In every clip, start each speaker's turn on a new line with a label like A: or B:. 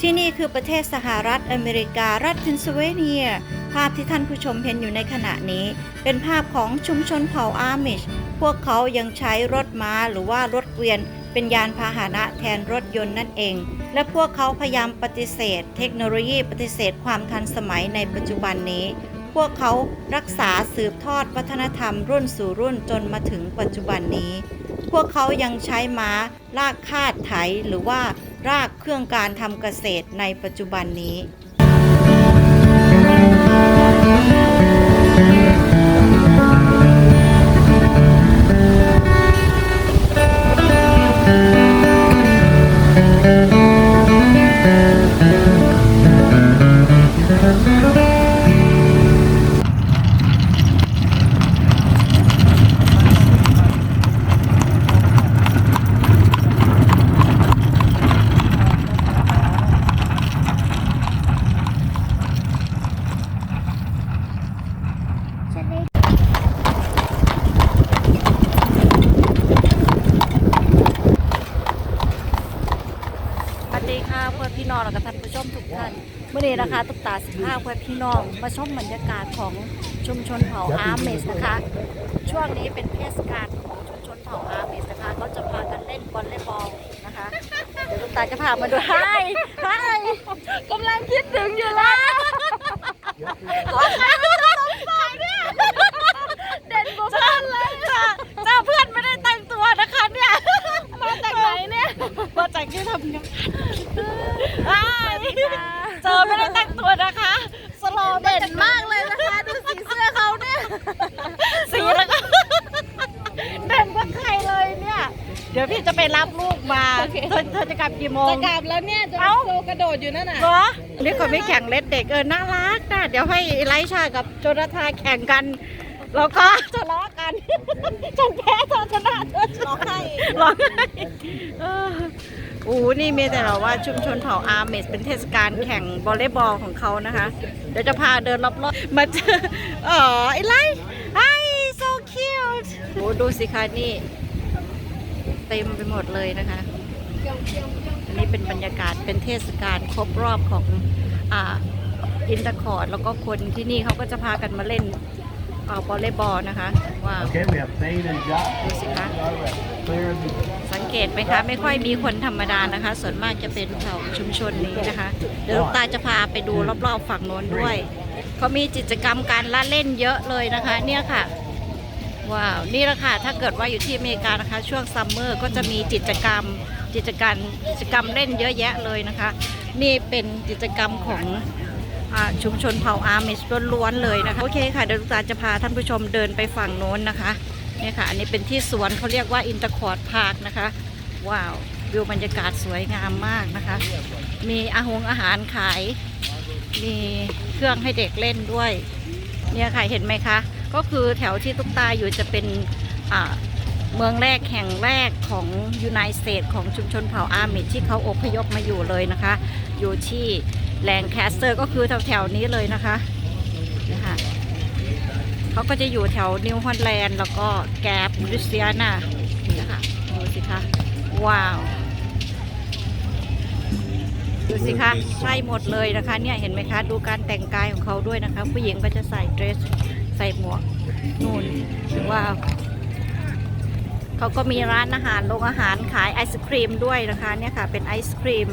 A: ที่นี่คือประเทศสหรัฐอเมริการัฐเพนซิลเวเนีย ภาพที่ท่านผู้ชมเห็นอยู่ในขณะนี้ เป็นภาพของชุมชนเผ่าอาร์มิช พวกเขายังใช้รถม้าหรือว่ารถเกวียน เป็นยานพาหนะแทนรถยนต์นั่นเอง และพวกเขาพยายามปฏิเสธ เทคโนโลยีปฏิเสธความทันสมัยในปัจจุบันนี้ พวกเขารักษาสืบทอดวัฒนธรรมรุ่นสู่รุ่นจนมาถึงปัจจุบันนี้ พวกเขายังใช้ม้าลากคาดไถหรือว่า รากเครื่องการทำเกษตรในปัจจุบันนี้ สวัสดีค่ะเพื่อนพี่น้อง และก็ท่านผู้ชมทุกท่านเมื่อนี้นะคะตุ๊กตาสิบห้าเพื่อนพี่น้องมาชมบรรยากาศของชุมชนเผ่าอาร์เมสนะคะ ช่วงนี้เป็นเทศกาลของชุมชนเผ่าอาร์เมสนะคะเขาจะพากันเล่นบอลเล่บอลนะคะเดี๋ยวตุ๊กตาจะพามาดูให้ให้กำลังคิดถึงอยู่แล้วเด่นกว่าเพื่อนเลยจ้าจ้าเพื่อนไม่ได้แต่งตัวนะคะเนี่ยมาจากไหนเนี่ยมาจากที่ทำงาน เจอไม่ได้แต่งตัวนะคะ สโลว์เด่นมากเลยนะคะ ดูสีเสื้อเขาเนี่ย สีแล้วก็เด่นกว่าใครเลยเนี่ย เดี๋ยวพี่จะไปรับลูกมาเธอเธอจะกลับกี่โมง
B: จะกลับแล้วเนี่ยจะ
A: เอ้า
B: โซกระโดดอยู่นั่นน่ะ
A: เหรอนี่เขาไม่แข่งเล็ดเด็กเออน่ารักนะเดี๋ยวให้ไลชากับโจนาธาแข่งกัน แล้วก็ทะเลาะกัน ฉันแพ้เธอชนะเธอร้องไห้ร้องไห้เออโอ้นี่มีแต่เราว่าชุมชนเผ่าอาร์เมสเป็นเทศกาลแข่งวอลเลย์บอลของเขานะคะ เดี๋ยวจะพาเดินรอบๆมาเจออ๋อไอ้ไลไอ้ so cute โอ้ดูสิคะนี่เต็มไปหมดเลยนะคะ อันนี้เป็นบรรยากาศเป็นเทศกาลครบรอบของอ่าอินเตอร์คอร์ดแล้วก็คนที่นี่เขาก็จะพากันมาเล่นอ่าวอลเลย์บอลนะคะว้าว
C: Okay, we have Thane and Josh.
A: ดูสิคะ
C: Clear the
A: สังเกตไหมคะ ไม่ค่อยมีคนธรรมดานะคะ ส่วนมากจะเป็นแถวชุมชนนี้นะคะ เดี๋ยวลูกตาจะพาไปดูรอบๆฝั่งโน้นด้วยเขามีกิจกรรมการละเล่นเยอะเลยนะคะ เนี่ยค่ะ ว้าว นี่แหละค่ะ ถ้าเกิดว่าอยู่ที่อเมริกานะคะ ช่วงซัมเมอร์ก็จะมีกิจกรรมกิจการมกิจกรรมเล่นเยอะแยะเลยนะคะ นี่เป็นกิจกรรมของอชุมชนเผ่าอาร์มิสล้วนๆเลยนะคะ โอเคค่ะเดี๋ยวลูกตาจะพาท่านผู้ชมเดินไปฝั่งโน้นนะคะนี่ค่ะ อันนี้เป็นที่สวนเขาเรียกว่าอินเตอร์คอร์ดพาร์คนะคะ ว้าว วิวบรรยากาศสวยงามมากนะคะ มีอาหงอาหารขาย มีเครื่องให้เด็กเล่นด้วย เนี่ยค่ะเห็นไหมคะ ก็คือแถวที่ตุ๊กตาอยู่จะเป็นเมืองแรกแห่งแรกของยูไนเต็ดของชุมชนเผ่าอาร์มิดที่เขาอพยพมาอยู่เลยนะคะ อยู่ที่แลงแคสเตอร์ก็คือแถวๆนี้เลยนะคะนะคะเขาก็จะอยู่แถวนิวฮอลแลนด์แล้วก็แกรบริเซียนานี่นะคะดูสิคะว้าวดูสิคะใช่หมดเลยนะคะเนี่ยเห็นไหมคะ ดูการแต่งกายของเขาด้วยนะคะ ผู้หญิงก็จะใส่เดรส ใส่หมวกนู่นว้าวเขาก็มีร้านอาหารโรงอาหารขายไอศครีมด้วยนะคะเนี่ยค่ะเป็นไอศครีม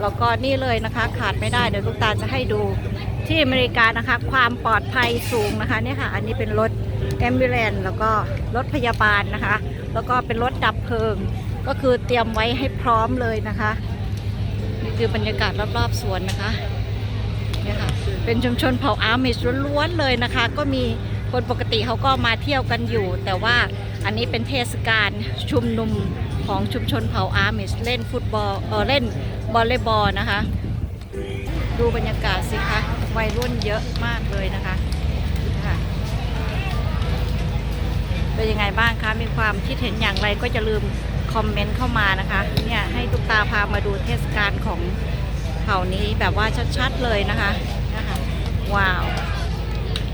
A: แล้วก็นี่เลยนะคะขาดไม่ได้เดี๋ยวลูกตาจะให้ดูที่อเมริกานะคะ ความปลอดภัยสูงนะคะเนี่ยค่ะ อันนี้เป็นรถแอมบูเลนแล้วก็รถพยาบาลนะคะ แล้วก็เป็นรถดับเพลิง ก็คือเตรียมไว้ให้พร้อมเลยนะคะ นี่คือบรรยากาศรอบๆสวนนะคะเนี่ยค่ะ เป็นชุมชนเผ่าอาร์มิชล้วนๆเลยนะคะ ก็มีคนปกติเขาก็มาเที่ยวกันอยู่ แต่ว่าอันนี้เป็นเทศกาลชุมนุมของชุมชนเผ่าอาร์มิชเล่นฟุตบอลเออเล่นบอลเลย์บอลนะคะ ดูบรรยากาศสิคะวัยรุ่นเยอะมากเลยนะคะค่ะเป็นยังไงบ้างคะ มีความคิดเห็นอย่างไรก็จะลืมคอมเมนต์เข้ามานะคะ เนี่ยให้ตุ๊กตาพามาดูเทศกาลของเผ่านี้แบบว่าชัดๆเลยนะคะ ว้าว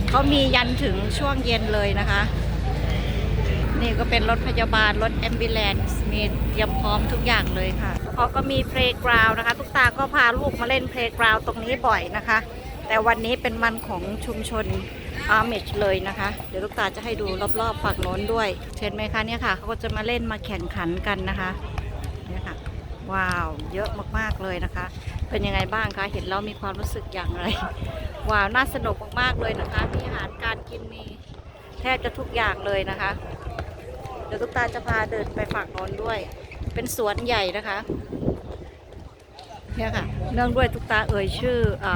A: เขามียันถึงช่วงเย็นเลยนะคะ นี่ก็เป็นรถพยาบาล รถแอมบิ l ลนซ์มีเตรียมพร้อมทุกอย่างเลยค่ะเขาก็มีเพล y g กราวนะคะ ทุกตาก็พาลูกมาเล่นเพล y g กราวตรงนี้บ่อยนะคะ แต่วันนี้เป็นวันของชุมชนอาร์เมจเลยนะคะ เดี๋ยวลูกตาจะให้ดูรอบๆฝั่งโน้นด้วยเห็นไหมคะเนี่ยค่ะเขาก็จะมาเล่นมาแข่งขันกันนะคะเนี่ยค่ะว้าว เยอะมากๆเลยนะคะ เป็นยังไงบ้างคะ เห็นแล้วมีความรู้สึกอย่างไร ว้าวน่าสนุกมากๆเลยนะคะ มีอาหารการกินมีแทบจะทุกอย่างเลยนะคะ เดี๋ยวตุ๊กตาจะพาเดินไปฝั่งโน้นด้วย เป็นสวนใหญ่นะคะเนี่ยค่ะเนื่องด้วยตุ๊กตาเอ่ยชื่ออ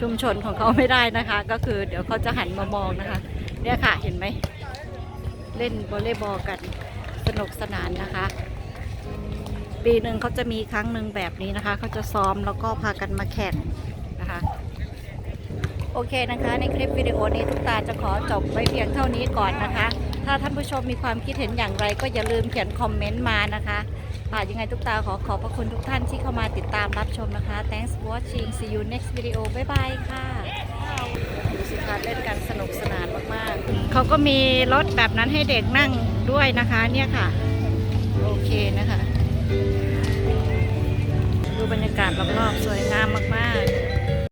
A: ชุมชนของเขาไม่ได้นะคะ ก็คือเดี๋ยวเขาจะหันมามองนะคะ เนี่ยค่ะเห็นไหมเล่นวอลเลย์บอลกันสนุกสนานนะคะ ปีหนึ่งเขาจะมีครั้งหนึ่งแบบนี้นะคะเขาจะซ้อมแล้วก็พากันมาแข่ง โอเคนะคะในคลิปวิดีโอนี้ทุกตาจะขอจบไว้เพียงเท่านี้ก่อนนะคะ ถ้าท่านผู้ชมมีความคิดเห็นอย่างไร ก็อย่าลืมเขียนคอมเมนต์มานะคะค่ะยังไงทุกตาขอขอบพระคุณทุกท่านที่เข้ามาติดตามรับชมนะคะ thanks for watching see you next video บ๊ายบายค่ะดูสิคะเล่นกันสนุกสนานมากๆเขาก็มีรถแบบนั้นให้เด็กนั่งด้วยนะคะเนี่ยค่ะ โอเคนะคะ ดูบรรยากาศรอบๆสวยงามมากๆ